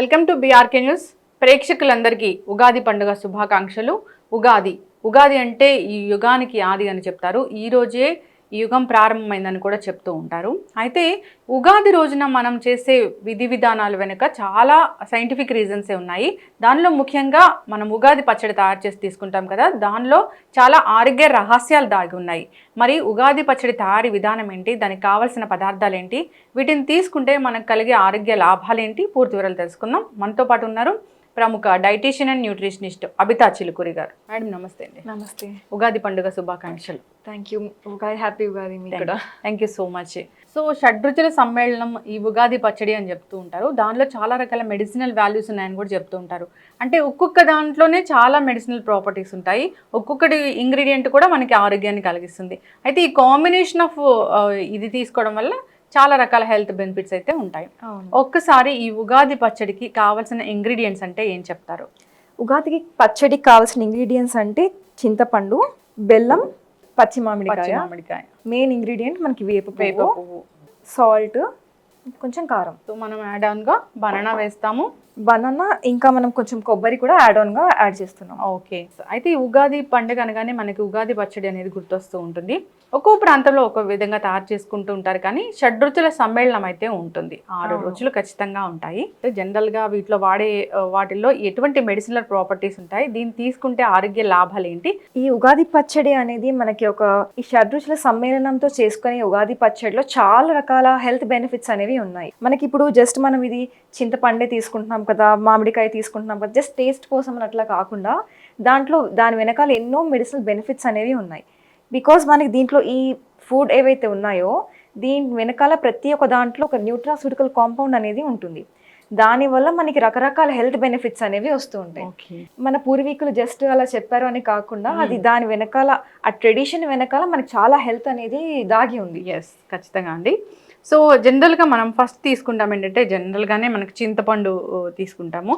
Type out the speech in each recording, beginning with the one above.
Welcome to BRK news ప్రేక్షకులందరికీ ఉగాది పండుగ శుభాకాంక్షలు. ఉగాది. ఉగాది అంటే ఈ యుగానికి ఆది అని చెప్తారు. ఈ రోజే యుగం ప్రారంభమైందని కూడా చెప్తూ ఉంటారు. అయితే ఉగాది రోజున మనం చేసే విధి విధానాలు వెనుక చాలా సైంటిఫిక్ రీజన్సే ఉన్నాయి. దానిలో ముఖ్యంగా మనం ఉగాది పచ్చడి తయారు చేసి తీసుకుంటాం కదా దానిలో చాలా ఆరోగ్య రహస్యాలు దాగి ఉన్నాయి. మరి ఉగాది పచ్చడి తయారీ విధానం ఏంటి? దానికి కావాల్సిన పదార్థాలు ఏంటి? వీటిని తీసుకుంటే మనకు కలిగే ఆరోగ్య లాభాలు ఏంటి? పూర్తి వివరాలు తెలుసుకుందాం. మనతో పాటు ఉన్నారు ప్రముఖ dietician and nutritionist Abitha Chilukuri గారు మేడం నమస్తే అండి. నమస్తే. ఉగాది పండుగ శుభాకాంక్షలు. Thank you Ugadi happy Ugadi మీకు కూడా. Thank you so much so షడ్రుచుల సమ్మేళనం ఈ ఉగాది పచ్చడి అని చెప్తూ ఉంటారు. దానిలో చాలా రకాల మెడిసినల్ వాల్యూస్ ఉన్నాయని కూడా చెప్తూ ఉంటారు. అంటే ఒక్కొక్క దాంట్లోనే చాలా మెడిసినల్ ప్రాపర్టీస్ ఉంటాయి. ఒక్కొక్కటి ఇంగ్రీడియంట్ కూడా మనకి ఆరోగ్యాన్ని కలిగిస్తుంది. అయితే ఈ కాంబినేషన్ ఆఫ్ ఇది తీసుకోవడం వల్ల చాలా రకాల హెల్త్ బెనిఫిట్స్ అయితే ఉంటాయి. ఒక్కసారి ఈ ఉగాది పచ్చడికి కావాల్సిన ఇంగ్రీడియంట్స్ అంటే ఏం చెప్తారు? ఉగాదికి పచ్చడికి కావాల్సిన ఇంగ్రీడియంట్స్ అంటే చింతపండు బెల్లం పచ్చి మామిడికాయ మామిడికాయ మెయిన్ ఇంగ్రీడియంట్ మనకి వేప పువ్వు. సాల్ట్ కొంచెం కారం. సో మనం యాడ్ ఆన్గా బనానా వేస్తాము. బనానా ఇంకా మనం కొంచెం కొబ్బరి కూడా యాడ్ ఆన్గా యాడ్ చేస్తున్నాం. ఓకే. అయితే ఈ ఉగాది పండుగ అనగానే మనకి ఉగాది పచ్చడి అనేది గుర్తొస్తూ ఉంటుంది. ఒక్కో ప్రాంతంలో ఒక్కో విధంగా తయారు చేసుకుంటూ ఉంటారు కానీ షడ్రుచుల సమ్మేళనం అయితే ఉంటుంది. ఆరు. రుచులు ఖచ్చితంగా ఉంటాయి. జనరల్గా వీటిలో వాడే వాటిల్లో ఎటువంటి మెడిసినల్ ప్రాపర్టీస్ ఉంటాయి? దీన్ని తీసుకుంటే ఆరోగ్య లాభాలు ఏంటి? ఈ ఉగాది పచ్చడి అనేది మనకి ఒక ఈ షడ్రుచుల సమ్మేళనంతో చేసుకునే ఉగాది పచ్చడిలో చాలా రకాల హెల్త్ బెనిఫిట్స్ అనేవి ఉన్నాయి. మనకి ఇప్పుడు జస్ట్ మనం ఇది చింతపండే తీసుకుంటున్నాం కదా మామిడికాయ తీసుకుంటున్నాం కదా జస్ట్ టేస్ట్ కోసం అని అట్లా కాకుండా దాంట్లో దాని వెనకాల ఎన్నో మెడిసినల్ బెనిఫిట్స్ అనేవి ఉన్నాయి. బికాజ్ మనకి దీంట్లో ఈ ఫుడ్ ఏవైతే ఉన్నాయో దీని వెనకాల ప్రతి ఒక్క దాంట్లో ఒక న్యూట్రాసూటికల్ కాంపౌండ్ అనేది ఉంటుంది. దానివల్ల మనకి రకరకాల హెల్త్ బెనిఫిట్స్ అనేవి వస్తూ ఉంటాయి. మన పూర్వీకులు జస్ట్ అలా చెప్పారు అని కాకుండా అది దాని వెనకాల ఆ ట్రెడిషన్ వెనకాల మనకి చాలా హెల్త్ అనేది దాగి ఉంది. ఎస్ ఖచ్చితంగా అండి. సో జనరల్గా మనం ఫస్ట్ తీసుకుంటాం ఏంటంటే జనరల్గానే మనకి చింతపండు తీసుకుంటాము.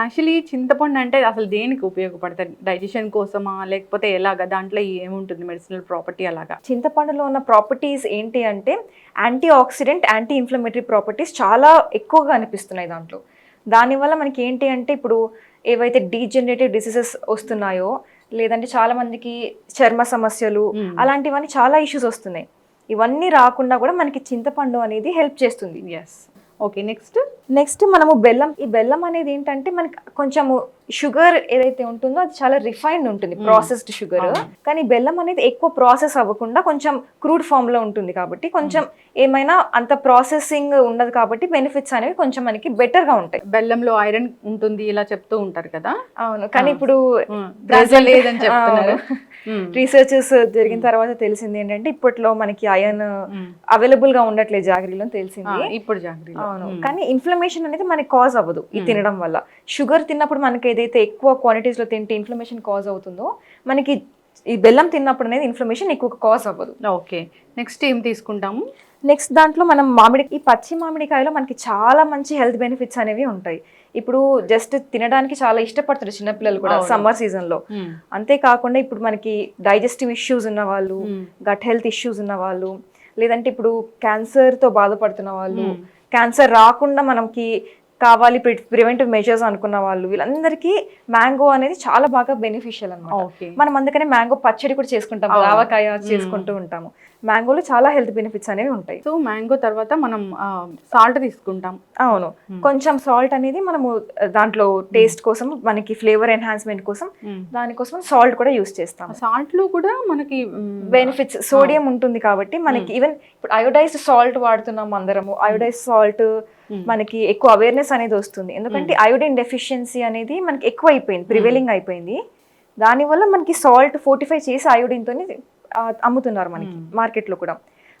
యాక్చువల్లీ చింతపండు అంటే అసలు దేనికి ఉపయోగపడుతుంది డైజెషన్ కోసమా లేకపోతే ఎలాగా? దాంట్లో ఏముంటుంది మెడిసినల్ ప్రాపర్టీ అలాగా? చింతపండులో ఉన్న ప్రాపర్టీస్ ఏంటి అంటే anti oxidant anti inflammatory properties చాలా ఎక్కువగా అనిపిస్తున్నాయి దాంట్లో. దానివల్ల మనకి ఏంటి అంటే ఇప్పుడు ఏవైతే డీజనరేటివ్ డిసీజెస్ వస్తున్నాయో లేదంటే చాలా మందికి చర్మ సమస్యలు. అలాంటివన్నీ చాలా ఇష్యూస్ వస్తున్నాయి. ఇవన్నీ రాకుండా కూడా మనకి చింతపండు అనేది హెల్ప్ చేస్తుంది. ఎస్ ఓకే నెక్స్ట్ నెక్స్ట్ మనము బెల్లం ఈ బెల్లం అనేది ఏంటంటే మనకి కొంచెము షుగర్ ఏదైతే ఉంటుందో అది చాలా రిఫైన్డ్ ఉంటుంది. ప్రాసెస్డ్ షుగర్ అవును. కానీ బెల్లం అనేది ఎక్కువ ప్రాసెస్ అవ్వకుండా కొంచెం క్రూడ్ ఫామ్లో ఉంటుంది కాబట్టి కొంచెం ఏమైనా అంత ప్రాసెసింగ్ ఉండదు కాబట్టి బెనిఫిట్స్ అనేవి కొంచెం మనకి బెటర్గా ఉంటాయి బెల్లంలో ఐరన్ ఉంటుంది ఇలా చెప్తూ ఉంటారు కదా అవును కానీ. ఇప్పుడు. రీసెర్చెస్ జరిగిన తర్వాత తెలిసింది ఏంటంటే ఇప్పట్లో మనకి మ్మ్. అవైలబుల్గా ఉండట్లేదు జాగ్రత్తలో ఆ, తెలిసింది ఇప్పుడు జాగ్రత్త అవును కానీ ఇన్ఫ్లమేషన్ అనేది మనకి కాజ్ అవ్వదు ఇది. తినడం వల్ల షుగర్ తిన్నప్పుడు మనకి ఏదైతే ఎక్కువ క్వాంటిటీస్లో తింటే ఇన్ఫ్లమేషన్ కాజ్ అవుతుందో మనకి ఈ బెల్లం తిన్నప్పుడు అనేది ఇన్ఫ్లమేషన్ ఎక్కువ కాజ్ అవ్వదు ఓకే నెక్స్ట్ ఏం తీసుకుంటాము నెక్స్ట్ దాంట్లో మనం మామిడి ఈ పచ్చి మామిడికాయలో మనకి చాలా మంచి హెల్త్ బెనిఫిట్స్ అనేవి ఉంటాయి ఇప్పుడు జస్ట్ తినడానికి చాలా ఇష్టపడతారు చిన్నపిల్లలు కూడా. సమ్మర్ సీజన్లో. అంతేకాకుండా ఇప్పుడు మనకి డైజెస్టివ్ ఇష్యూస్ ఉన్న వాళ్ళు. గట్ హెల్త్ ఇష్యూస్ ఉన్న వాళ్ళు లేదంటే ఇప్పుడు క్యాన్సర్తో బాధపడుతున్న వాళ్ళు. క్యాన్సర్ రాకుండా మనకి కావాలి ప్రివెంటివ్ మెజర్స్ అనుకున్న వాళ్ళు వీళ్ళందరికీ మ్యాంగో అనేది చాలా బాగా బెనిఫిషియల్ అన్నమాట. ఓకే. మనం అందుకనే మ్యాంగో పచ్చడి కూడా చేసుకుంటాం. ఆవకాయ చేసుకుంటూ ఉంటాము. మ్యాంగోలో చాలా హెల్త్ బెనిఫిట్స్ అనేవి ఉంటాయి. సో మ్యాంగో తర్వాత మనం సాల్ట్ తీసుకుంటాం. అవును. కొంచెం సాల్ట్ అనేది మనము దాంట్లో టేస్ట్ కోసం మనకి ఫ్లేవర్ ఎన్హాన్స్మెంట్ కోసం దానికోసం సాల్ట్ కూడా యూస్ చేస్తాం సాల్ట్లో కూడా మనకి బెనిఫిట్స్ సోడియం ఉంటుంది కాబట్టి మనకి ఈవెన్ ఇప్పుడు అయోడైజ్డ్ సాల్ట్ వాడుతున్నాం అందరము. Iodise salt. మనకి ఎక్కువ అవేర్నెస్ అనేది వస్తుంది. ఎందుకంటే అయోడిన్ డెఫిషియన్సీ అనేది మనకి ఎక్కువ అయిపోయింది ప్రివెలింగ్ అయిపోయింది. దానివల్ల మనకి సాల్ట్ ఫోర్టిఫై చేసి అయోడిన్తో అమ్ముతున్నారు మనకి. మార్కెట్లో కూడా.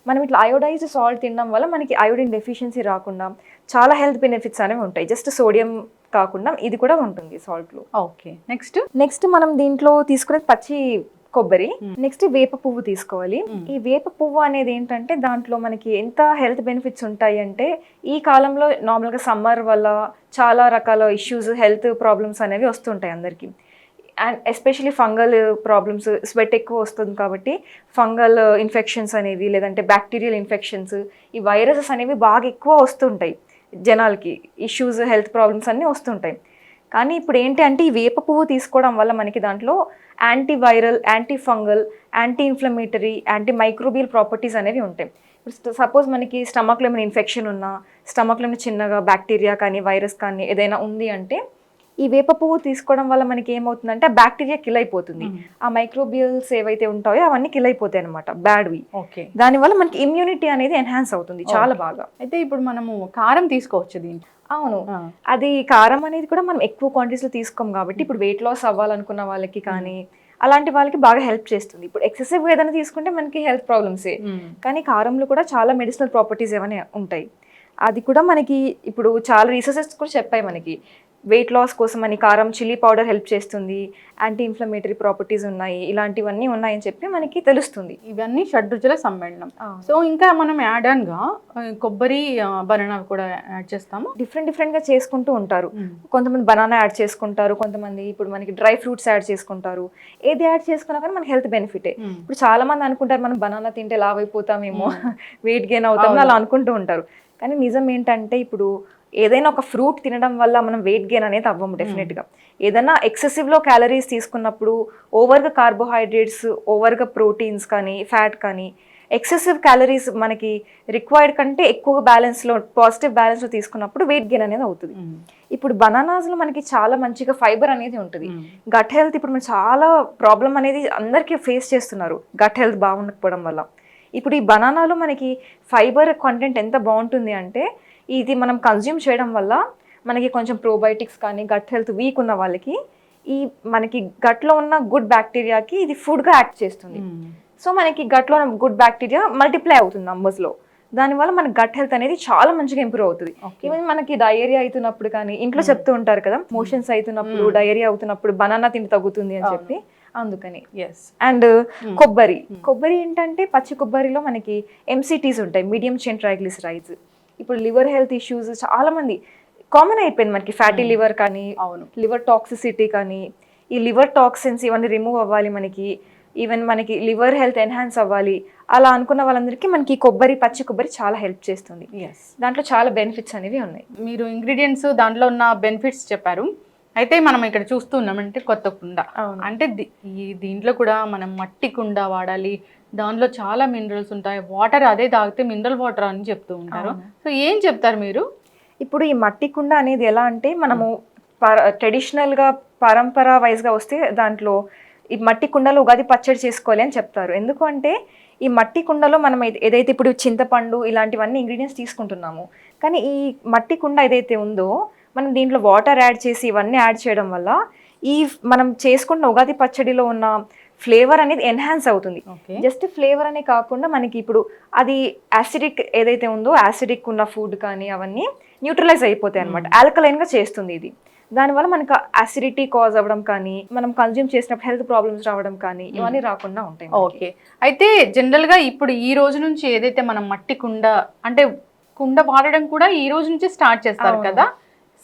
మనం ఇట్లా అయోడైజ్డ్ సాల్ట్ తినడం వల్ల మనకి అయోడిన్ డెఫిషియన్సీ రాకుండా చాలా హెల్త్ బెనిఫిట్స్ అనేవి ఉంటాయి. జస్ట్ సోడియం కాకుండా ఇది కూడా ఉంటుంది సాల్ట్లో ఓకే. నెక్స్ట్? నెక్స్ట్ మనం దీంట్లో తీసుకునేది పచ్చి కొబ్బరి. నెక్స్ట్ వేప పువ్వు తీసుకోవాలి. ఈ వేప పువ్వు అనేది ఏంటంటే దాంట్లో మనకి ఎంత హెల్త్ బెనిఫిట్స్ ఉంటాయి అంటే ఈ కాలంలో నార్మల్గా సమ్మర్ వల్ల చాలా రకాల ఇష్యూస్ హెల్త్ ప్రాబ్లమ్స్ అనేవి వస్తుంటాయి అందరికీ. And especially fungal problems sweat ఎక్కువ వస్తుంది కాబట్టి ఫంగల్ ఇన్ఫెక్షన్స్ అనేవి లేదంటే బ్యాక్టీరియల్ ఇన్ఫెక్షన్స్ ఈ వైరసెస్ అనేవి బాగా ఎక్కువ వస్తుంటాయి జనాలకి. ఇష్యూస్ హెల్త్ ప్రాబ్లమ్స్ అన్నీ వస్తుంటాయి. కానీ ఇప్పుడు ఏంటి అంటే ఈ వేప పువ్వు తీసుకోవడం వల్ల మనకి దాంట్లో anti viral anti fungal anti inflammatory anti microbial properties అనేవి ఉంటాయి. ఇప్పుడు సపోజ్ మనకి స్టమక్లో ఏమైనా ఇన్ఫెక్షన్ ఉన్నా స్టమక్లో ఏమైనా చిన్నగా బ్యాక్టీరియా కానీ వైరస్ కానీ ఏదైనా ఉంది అంటే ఈ వేప పువ్వు తీసుకోవడం వల్ల మనకి ఏమవుతుందంటే ఆ బ్యాక్టీరియా కిల్ అయిపోతుంది. ఆ మైక్రోబియల్స్ ఏవైతే ఉంటాయో అవన్నీ కిల్ అయిపోతాయి అనమాట బ్యాడ్వి ఓకే. దానివల్ల మనకి ఇమ్యూనిటీ అనేది ఎన్హాన్స్ అవుతుంది చాలా బాగా. అయితే ఇప్పుడు మనము కారం తీసుకోవచ్చు దీంట్లో అవును. అది కారం అనేది కూడా మనం ఎక్కువ క్వాంటిటీస్లో తీసుకోం కాబట్టి ఇప్పుడు వెయిట్ లాస్ అవ్వాలనుకున్న వాళ్ళకి కానీ అలాంటి వాళ్ళకి బాగా హెల్ప్ చేస్తుంది. ఇప్పుడు ఎక్సెసివ్గా ఏదైనా తీసుకుంటే మనకి హెల్త్ ప్రాబ్లమ్సే కానీ కారంలో కూడా చాలా మెడిసినల్ ప్రాపర్టీస్ ఏమైనా ఉంటాయి. అది కూడా మనకి ఇప్పుడు చాలా రీసెర్చెస్ కూడా చెప్పాయి మనకి. వెయిట్ లాస్ కోసం అని కారం చిల్లీ పౌడర్ హెల్ప్ చేస్తుంది యాంటీ ఇన్ఫ్లమేటరీ ప్రాపర్టీస్ ఉన్నాయి ఇలాంటివన్నీ ఉన్నాయని చెప్పి మనకి తెలుస్తుంది. ఇవన్నీ షడ్రుచుల సమ్మేళనం. సో ఇంకా మనం యాడ్ ఆన్గా ఆ, కొబ్బరి బనానా కూడా యాడ్ చేస్తాము. డిఫరెంట్ డిఫరెంట్గా చేసుకుంటూ ఉంటారు. కొంతమంది బనానా యాడ్ చేసుకుంటారు కొంతమంది ఇప్పుడు మనకి డ్రై ఫ్రూట్స్ యాడ్ చేసుకుంటారు. ఏది యాడ్ చేసుకున్నా కానీ మనకి హెల్త్ బెనిఫిటే ఇప్పుడు చాలా మంది అనుకుంటారు మనం బనానా తింటే లావ్ అయిపోతామేమో వెయిట్ గెయిన్ అవుతామో అలా అనుకుంటూ ఉంటారు. కానీ నిజం ఏంటంటే ఇప్పుడు ఏదైనా ఒక ఫ్రూట్ తినడం వల్ల మనం వెయిట్ గెయిన్ అనేది అవ్వము డెఫినెట్గా. ఏదైనా ఎక్సెసివ్లో క్యాలరీస్ తీసుకున్నప్పుడు ఓవర్గా కార్బోహైడ్రేట్స్ ఓవర్గా ప్రోటీన్స్ కానీ ఫ్యాట్ కానీ ఎక్సెసివ్ క్యాలరీస్ మనకి రిక్వైర్డ్ కంటే ఎక్కువ బ్యాలెన్స్లో పాజిటివ్ బ్యాలెన్స్లో తీసుకున్నప్పుడు వెయిట్ గెయిన్ అనేది అవుతుంది. ఇప్పుడు బనానాస్లో మనకి చాలా మంచిగా ఫైబర్ అనేది ఉంటుంది. గట్ హెల్త్ ఇప్పుడు మనం చాలా ప్రాబ్లం అనేది అందరికీ ఫేస్ చేస్తున్నారు గట్ హెల్త్ బాగుండకపోవడం వల్ల. ఇప్పుడు ఈ బనానాలో మనకి ఫైబర్ కంటెంట్ ఎంత బాగుంటుంది అంటే ఇది మనం కన్జ్యూమ్ చేయడం వల్ల మనకి కొంచెం ప్రోబయోటిక్స్ కానీ గట్ హెల్త్ వీక్ ఉన్న వాళ్ళకి ఈ మనకి గట్లో ఉన్న గుడ్ బ్యాక్టీరియాకి ఇది ఫుడ్గా యాక్ట్ చేస్తుంది. సో మనకి గట్లో గుడ్ బ్యాక్టీరియా మల్టిప్లై అవుతుంది నంబర్స్లో దానివల్ల మన గట్ హెల్త్ అనేది చాలా మంచిగా ఇంప్రూవ్ అవుతుంది. ఈవెన్ మనకి డయేరియా అవుతున్నప్పుడు కానీ ఇంట్లో చెప్తూ ఉంటారు కదా మోషన్స్ అవుతున్నప్పుడు డయేరియా అవుతున్నప్పుడు బనానా తిండి తగ్గుతుంది అని చెప్పి అందుకని. ఎస్ అండ్ కొబ్బరి. కొబ్బరి ఏంటంటే పచ్చి కొబ్బరిలో మనకి ఎంసీటీస్ ఉంటాయి మీడియం చైన్ ట్రైగ్లిసరైడ్స్ ఇప్పుడు లివర్ హెల్త్ ఇష్యూస్ చాలా మంది కామన్ అయిపోయింది మనకి ఫ్యాటీ లివర్ కానీ అవును. లివర్ టాక్సిసిటీ కానీ ఈ లివర్ టాక్సిన్స్ ఇవన్నీ రిమూవ్ అవ్వాలి మనకి ఈవెన్ మనకి లివర్ హెల్త్ ఎన్హాన్స్ అవ్వాలి అలా అనుకున్న వాళ్ళందరికీ మనకి కొబ్బరి పచ్చి కొబ్బరి చాలా హెల్ప్ చేస్తుంది. ఎస్ దాంట్లో చాలా బెనిఫిట్స్ అనేవి ఉన్నాయి. మీరు ఇంగ్రీడియంట్స్ దాంట్లో ఉన్న బెనిఫిట్స్ చెప్పారు. అయితే మనం ఇక్కడ చూస్తున్నామంటే కొత్త కుండ. అంటే ది- ఈ దీంట్లో కూడా మనం మట్టి కుండ వాడాలి దానిలో చాలా మినరల్స్ ఉంటాయి. వాటర్ అదే తాగితే మినరల్ వాటర్ అని చెప్తూ ఉంటారు. సో ఏం చెప్తారు మీరు? ఇప్పుడు ఈ మట్టి కుండ అనేది ఎలా అంటే మనము ట్రెడిషనల్గా పరంపర వైజ్గా వస్తే దాంట్లో ఈ మట్టి కుండలో ఉగాది పచ్చడి చేసుకోవాలి అని చెప్తారు. ఎందుకు అంటే ఈ మట్టి కుండలో మనం ఏది- ఏదైతే ఇప్పుడు చింతపండు ఇలాంటివన్నీ ఇంగ్రీడియంట్స్ తీసుకుంటున్నాము. కానీ ఈ మట్టి కుండ ఏదైతే ఉందో మనం దీంట్లో వాటర్ యాడ్ చేసి ఇవన్నీ యాడ్ చేయడం వల్ల ఈ మనం చేసుకుంటున్న ఉగాది పచ్చడిలో ఉన్న ఫ్లేవర్ అనేది ఎన్హాన్స్ అవుతుంది. జస్ట్ ఫ్లేవర్ అనే కాకుండా మనకి ఇప్పుడు అది యాసిడిక్ ఏదైతే ఉందో యాసిడిక్ ఉన్న ఫుడ్ కానీ అవన్నీ న్యూట్రలైజ్ అయిపోతాయి అనమాట ఆల్కలైన్గా చేస్తుంది ఇది. దానివల్ల మనకు అసిడిటీ కాజ్ అవ్వడం కానీ మనం కన్జ్యూమ్ చేసినప్పుడు హెల్త్ ప్రాబ్లమ్స్ రావడం కానీ ఇవన్నీ రాకుండా ఉంటాయి. ఓకే. అయితే జనరల్గా ఇప్పుడు ఈ రోజు నుంచి ఏదైతే మనం మట్టి కుండ అంటే కుండ వాడడం కూడా ఈ రోజు నుంచి స్టార్ట్ చేస్తారు. కదా?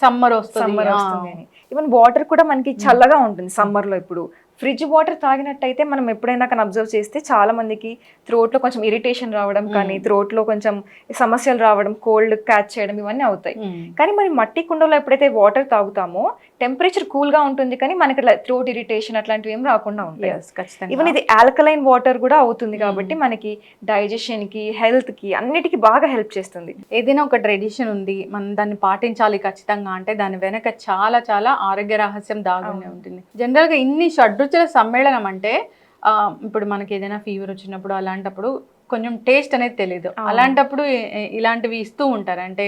సమ్మర్ వస్తుంది. సమ్మర్. వస్తుంది అని. ఈవెన్ వాటర్ కూడా మనకి చల్లగా ఉంటుంది సమ్మర్లో ఇప్పుడు. ఫ్రిడ్జ్ వాటర్ తాగినట్టయితే మనం ఎప్పుడైనా కానీ అబ్జర్వ్ చేస్తే చాలా మందికి throat లో కొంచెం ఇరిటేషన్ రావడం కానీ throat లో కొంచెం సమస్యలు రావడం కోల్డ్ క్యాచ్ చేయడం ఇవన్నీ అవుతాయి. మ్మ్. కానీ మరి మట్టి కుండలో ఎప్పుడైతే వాటర్ తాగుతామో టెంపరేచర్గా ఉంటుంది కానీ మనకి థ్రోట్ ఇరిటేషన్ అట్లాంటివి ఏం రాకుండా ఉంటాయి. ఈవెన్ ఇది ఆల్కలైన్ వాటర్ కూడా అవుతుంది కాబట్టి మనకి డైజెషన్కి హెల్త్కి అన్నిటికీ బాగా హెల్ప్ చేస్తుంది. ఏదైనా ఒక ట్రెడిషన్ ఉంది మనం దాన్ని పాటించాలి ఖచ్చితంగా అంటే దాని వెనక చాలా చాలా ఆరోగ్య రహస్యం దాగునే ఉంటుంది. జనరల్గా ఇన్ని షడ్రుచుల సమ్మేళనం అంటే ఆ, ఇప్పుడు మనకి ఏదైనా ఫీవర్ వచ్చినప్పుడు అలాంటప్పుడు కొంచెం టేస్ట్ అనేది తెలియదు అలాంటప్పుడు ఇలాంటివి ఇస్తూ ఉంటారు. అంటే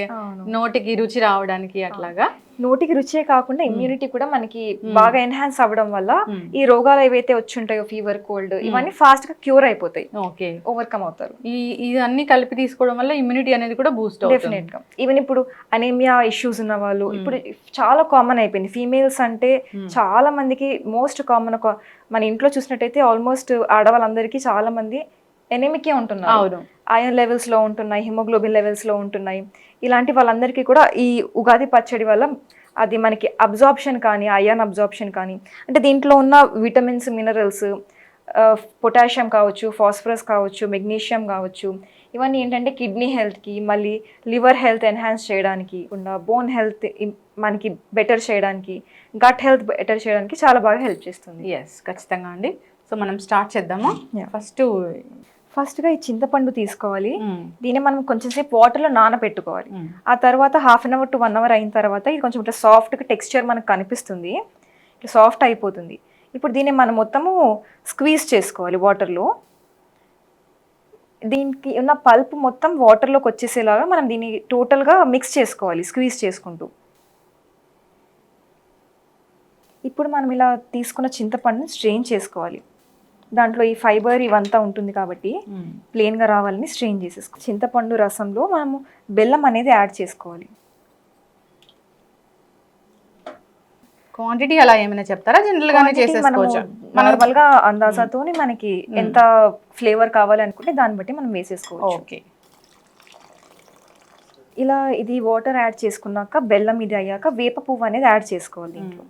నోటికి రుచి రావడానికి అట్లాగా. నోటికి రుచే కాకుండా ఇమ్యూనిటీ కూడా మనకి బాగా ఎన్హాన్స్ అవ్వడం వల్ల. ఈ రోగాలు ఏవైతే వచ్చి ఉంటాయో ఫీవర్ కోల్డ్ ఇవన్నీ ఫాస్ట్గా క్యూర్ అయిపోతాయి. ఓకే. ఓవర్కమ్ అవుతారు. ఈ ఇవన్నీ కలిపి తీసుకోవడం వల్ల ఇమ్యూనిటీ అనేది కూడా బూస్ట్ డెఫినెట్గా ఈవెన్ ఇప్పుడు అనేమియా ఇష్యూస్ ఉన్న వాళ్ళు ఇప్పుడు చాలా కామన్ అయిపోయింది. ఫీమేల్స్ అంటే చాలా మందికి మోస్ట్ కామన్ ఒక మన ఇంట్లో చూసినట్టయితే ఆల్మోస్ట్ ఆడవాళ్ళందరికీ చాలా మంది ఎనిమికే ఉంటున్నారు. అవును. ఐరన్ లెవెల్స్లో ఉంటున్నాయి హిమోగ్లోబిన్ లెవెల్స్లో ఉంటున్నాయి. ఇలాంటి వాళ్ళందరికీ కూడా ఈ ఉగాది పచ్చడి వల్ల అది మనకి అబ్జార్ప్షన్ కానీ అయాన్ అబ్జార్ప్షన్ కానీ అంటే దీంట్లో ఉన్న విటమిన్స్ మినరల్స్ పొటాషియం కావచ్చు ఫాస్ఫరస్ కావచ్చు మెగ్నీషియం కావచ్చు ఇవన్నీ ఏంటంటే కిడ్నీ హెల్త్కి మళ్ళీ లివర్ హెల్త్ ఎన్హాన్స్ చేయడానికి బోన్ హెల్త్ మనకి బెటర్ చేయడానికి గట్ హెల్త్ బెటర్ చేయడానికి చాలా బాగా హెల్ప్ చేస్తుంది. ఎస్ ఖచ్చితంగా అండి. సో మనం స్టార్ట్ చేద్దామా. ఫస్ట్ ఫస్ట్గా ఈ చింతపండు తీసుకోవాలి. దీన్ని మనం కొంచెం సేపు వాటర్లో నానబెట్టుకోవాలి ఆ తర్వాత half an hour to one hour అయిన తర్వాత ఇది కొంచెం ఇట్లా సాఫ్ట్గా టెక్స్చర్ మనకు కనిపిస్తుంది. ఇట్లా సాఫ్ట్ అయిపోతుంది. ఇప్పుడు దీన్ని మనం మొత్తము స్క్వీజ్ చేసుకోవాలి వాటర్లో. దీనికి ఉన్న పల్ప్ మొత్తం వాటర్లోకి వచ్చేసేలాగా మనం దీన్ని టోటల్గా మిక్స్ చేసుకోవాలి స్క్వీజ్ చేసుకుంటూ. ఇప్పుడు మనం ఇలా తీసుకున్న చింతపండుని స్ట్రెయిన్ చేసుకోవాలి. దాంట్లో ఈ ఫైబర్ ఇవంతా ఉంటుంది కాబట్టి ప్లెయిన్గా రావాలని స్ట్రెయిన్ చేసేసుకో చింతపండు రసంలో మనము బెల్లం అనేది యాడ్ చేసుకోవాలి. క్వాంటిటీ అలా ఏమైనా చెప్తారా? జనరల్ గానే చేసేసుకోవచ్చు? నార్మల్గా అందాజాతోని మనకి ఎంత ఫ్లేవర్ కావాలి అనుకుంటే దాన్ని బట్టి మనం వేసేసుకోవచ్చు. ఓకే ఇలా ఇది వాటర్ యాడ్ చేసుకున్నాక బెల్లం ఇది అయ్యాక వేప పువ్వు అనేది యాడ్ చేసుకోవాలి దీంట్లో.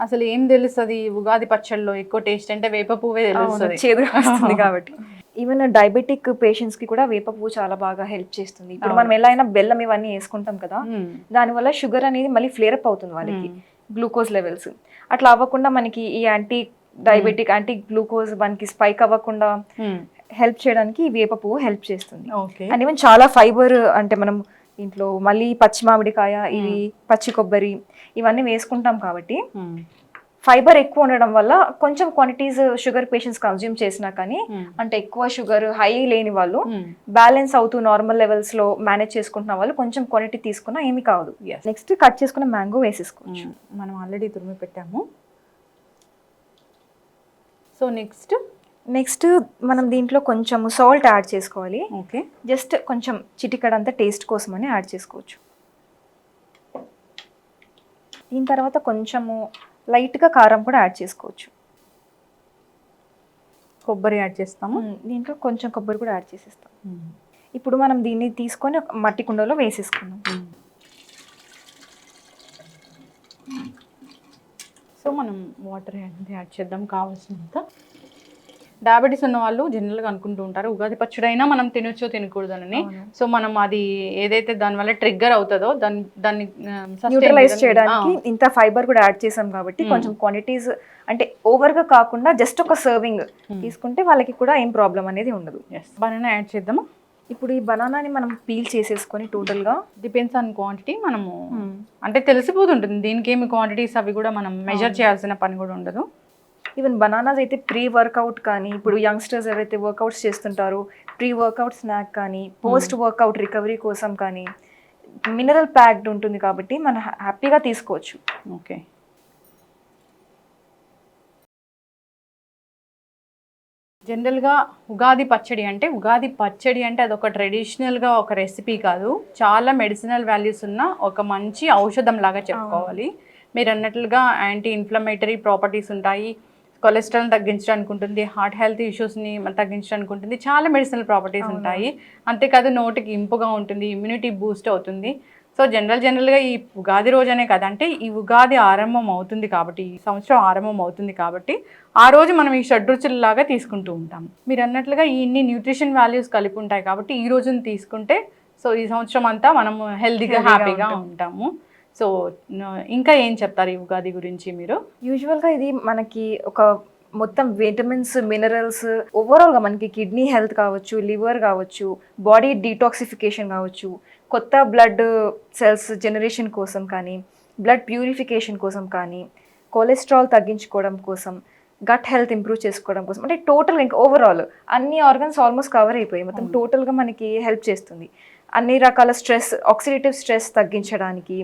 అసలు ఏం తెలుస్తుంది ఉగాది పచ్చళ్ళలో? ఎక్కువ టేస్ట్ అంటే వేప పువ్వే తెలుస్తుంది. చేదుగా వస్తుంది కాబట్టి. ఈవెన్ డయాబెటిక్ పేషెంట్స్కి కూడా వేప పువ్వు చాలా బాగా హెల్ప్ చేస్తుంది. ఇప్పుడు మనం ఎలా అయినా బెల్లం ఇవన్నీ వేసుకుంటాం కదా దానివల్ల షుగర్ అనేది మళ్ళీ ఫ్లేర్ అప్ అవుతుంది వాళ్ళకి గ్లూకోజ్ లెవెల్స్ అట్లా అవ్వకుండా మనకి ఈ యాంటీ డయాబెటిక్ యాంటీ గ్లూకోజ్ మనకి స్పైక్ అవ్వకుండా హెల్ప్ చేయడానికి ఈ వేప పువ్వు హెల్ప్ చేస్తుంది. ఓకే. అండ్ ఈవెన్ చాలా ఫైబర్ అంటే మనం దీంట్లో మళ్ళీ పచ్చి మామిడికాయ ఇవి పచ్చి కొబ్బరి ఇవన్నీ వేసుకుంటాం కాబట్టి ఫైబర్ ఎక్కువ ఉండడం వల్ల కొంచెం క్వాంటిటీస్ షుగర్ పేషెంట్స్ కన్జ్యూమ్ చేసినా కానీ అంటే ఎక్కువ షుగర్ హై లేని వాళ్ళు బ్యాలెన్స్ అవుతూ నార్మల్ లెవెల్స్లో మేనేజ్ చేసుకుంటున్న వాళ్ళు కొంచెం క్వాంటిటీ తీసుకున్నా ఏమీ కాదు. నెక్స్ట్ కట్ చేసుకున్న మ్యాంగో వేసేసుకోవచ్చు. మనం ఆల్రెడీ తురిమి పెట్టాము. సో నెక్స్ట్ నెక్స్ట్ మనం దీంట్లో కొంచెం సాల్ట్ యాడ్ చేసుకోవాలి. ఓకే జస్ట్ కొంచెం చిటికడంతా టేస్ట్ కోసం అని యాడ్ చేసుకోవచ్చు. దీని తర్వాత కొంచెము లైట్గా కారం కూడా యాడ్ చేసుకోవచ్చు. కొబ్బరి యాడ్ చేస్తాము. దీంట్లో కొంచెం కొబ్బరి కూడా యాడ్ చేసేస్తాం. ఇప్పుడు మనం దీన్ని తీసుకొని ఒక మట్టి కుండలో వేసేసుకున్నాం సో మనం వాటర్ యాడ్ చేద్దాం కావాల్సినంత. డయాబెటీస్ ఉన్న వాళ్ళు జనరల్గా అనుకుంటూ ఉంటారు. ఉగాది పచ్చడి అయినా మనం తినొచ్చో తినకూడదని. సో మనం అది ఏదైతే దానివల్ల ట్రిగ్గర్ అవుతుందో దాన్ని దాన్ని న్యూట్రలైజ్ చేయడానికి ఇంత ఫైబర్ కూడా యాడ్ చేసాం కాబట్టి కొంచెం క్వాంటిటీస్ అంటే ఓవర్గా కాకుండా జస్ట్ ఒక సర్వింగ్ తీసుకుంటే వాళ్ళకి కూడా ఏం ప్రాబ్లం అనేది ఉండదు. బనానా యాడ్ చేద్దామా? ఇప్పుడు ఈ బనానాని మనం పీల్ చేసేసుకొని టోటల్గా డిపెండ్స్ ఆన్ క్వాంటిటీ మనము అంటే తెలిసిపోతుంటుంది. దీనికి ఏమి క్వాంటిటీస్ అవి కూడా మనం మెజర్ చేయాల్సిన పని కూడా ఉండదు. ఈవెన్ బనానాస్ అయితే ప్రీ వర్కౌట్ కానీ ఇప్పుడు యంగ్స్టర్స్ ఎవరైతే వర్కౌట్స్ చేస్తుంటారో ప్రీ వర్కౌట్ స్నాక్ కానీ పోస్ట్ వర్కౌట్ రికవరీ కోసం కానీ మినరల్ ప్యాక్డ్ ఉంటుంది కాబట్టి మనం హ్యాపీగా తీసుకోవచ్చు. ఓకే జనరల్గా ఉగాది పచ్చడి అంటే ఉగాది పచ్చడి అంటే అదొక ట్రెడిషనల్గా ఒక రెసిపీ కాదు. చాలా మెడిసినల్ వాల్యూస్ ఉన్న ఒక మంచి ఔషధం లాగా చెప్పుకోవాలి. మీరు అన్నట్లుగా యాంటీ ఇన్ఫ్లమేటరీ ప్రాపర్టీస్ ఉంటాయి. కొలెస్ట్రాల్ తగ్గించడానికి ఉంటుంది హార్ట్ హెల్త్ ఇష్యూస్ని తగ్గించడానికి ఉంటుంది చాలా మెడిసినల్ ప్రాపర్టీస్ ఉంటాయి. అంతేకాదు నోటికి ఇంపుగా ఉంటుంది ఇమ్యూనిటీ బూస్ట్ అవుతుంది. సో జనరల్ జనరల్గా ఈ ఉగాది రోజనే కదా అంటే ఈ ఉగాది ఆరంభం అవుతుంది కాబట్టి ఈ సంవత్సరం ఆరంభం అవుతుంది కాబట్టి ఆ రోజు మనం ఈ షడ్రుచులలాగా తీసుకుంటూ ఉంటాం. మీరు అన్నట్లుగా ఈ ఇన్ని న్యూట్రిషన్ వాల్యూస్ కలిపి ఉంటాయి కాబట్టి ఈ రోజున తీసుకుంటే సో ఈ సంవత్సరం అంతా మనం హెల్తీగా Healthy గా హ్యాపీగా ఉంటాం. ఉంటాము. సో ఇంకా ఏం చెప్తారు ఈ ఉగాది గురించి మీరు? యూజువల్గా ఇది మనకి ఒక మొత్తం విటమిన్స్ మినరల్స్ ఓవరాల్గా మనకి కిడ్నీ హెల్త్ కావచ్చు లివర్ కావచ్చు బాడీ డీటాక్సిఫికేషన్ కావచ్చు కొత్త బ్లడ్ సెల్స్ జనరేషన్ కోసం కానీ బ్లడ్ ప్యూరిఫికేషన్ కోసం కానీ కొలెస్ట్రాల్ తగ్గించుకోవడం కోసం గట్ హెల్త్ ఇంప్రూవ్ చేసుకోవడం కోసం అంటే టోటల్ ఇంకా ఓవరాల్ అన్ని ఆర్గన్స్ ఆల్మోస్ట్ కవర్ అయిపోయి మొత్తం టోటల్గా మనకి హెల్ప్ చేస్తుంది. అన్ని రకాల స్ట్రెస్ ఆక్సిడేటివ్ స్ట్రెస్ తగ్గించడానికి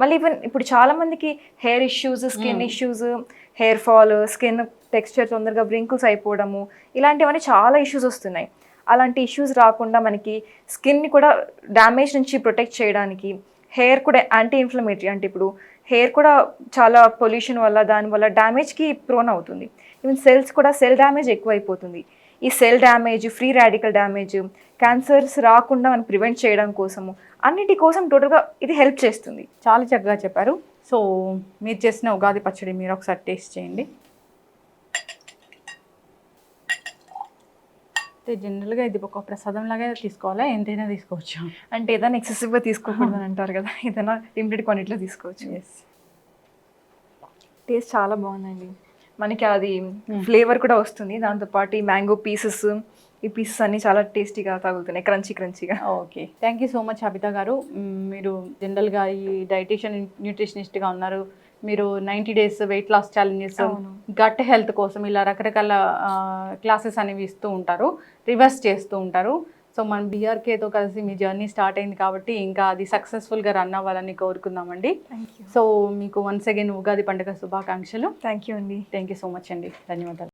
మళ్ళీ ఈవెన్ ఇప్పుడు చాలా మందికి hair issues skin issues hair fall skin texture తొందరగా బ్రింకిల్స్ అయిపోవడము ఇలాంటివన్నీ చాలా ఇష్యూస్ వస్తున్నాయి. అలాంటి ఇష్యూస్ రాకుండా మనకి స్కిన్ని కూడా డ్యామేజ్ నుంచి ప్రొటెక్ట్ చేయడానికి హెయిర్ కూడా యాంటీ ఇన్ఫ్లమేటరీ అంటే ఇప్పుడు హెయిర్ కూడా చాలా పొల్యూషన్ వల్ల దానివల్ల డ్యామేజ్కి ప్రోన్ అవుతుంది. ఈవెన్ సెల్స్ కూడా సెల్ డ్యామేజ్ ఎక్కువైపోతుంది. ఈ cell damage free radical damage cancers రాకుండా మనం ప్రివెంట్ చేయడం కోసము అన్నిటి కోసం టోటల్గా ఇది హెల్ప్ చేస్తుంది. చాలా చక్కగా చెప్పారు. సో మీరు చేసిన ఉగాది పచ్చడి మీరు ఒకసారి టేస్ట్ చేయండి. అయితే జనరల్గా ఇది ఒక ప్రసాదం లాగా తీసుకోవాలా? ఎంతైనా తీసుకోవచ్చు? అంటే ఏదైనా ఎక్సెసివ్గా తీసుకోకూడదు అని అంటారు కదా. ఏదైనా లిమిటెడ్ క్వాంటిటీలో తీసుకోవచ్చు. ఎస్ టేస్ట్ చాలా బాగుందండి. మనకి అది ఫ్లేవర్ కూడా వస్తుంది. దాంతోపాటు ఈ మ్యాంగో పీసెస్ ఈ పీసెస్ అన్ని చాలా టేస్టీగా తగులుతున్నాయి క్రంచీ క్రంచీగా okay thank you so much Abitha garu. మీరు జనరల్గా ఈ డైటీషియన్ న్యూట్రిషనిస్ట్గా ఉన్నారు. మీరు ninety days weight loss challenges. Gut health కోసం ఇలా రకరకాల క్లాసెస్ అనేవి ఇస్తూ ఉంటారు రివర్స్ చేస్తూ ఉంటారు. సో మనం బీఆర్కేతో కలిసి మీ జర్నీ స్టార్ట్ అయింది కాబట్టి ఇంకా అది సక్సెస్ఫుల్గా రన్ అవ్వాలని కోరుకుందామండి. సో మీకు వన్స్ అగైన్ ఉగాది పండుగ శుభాకాంక్షలు. థ్యాంక్ యూ అండి. థ్యాంక్ యూ సో మచ్ అండి. ధన్యవాదాలు.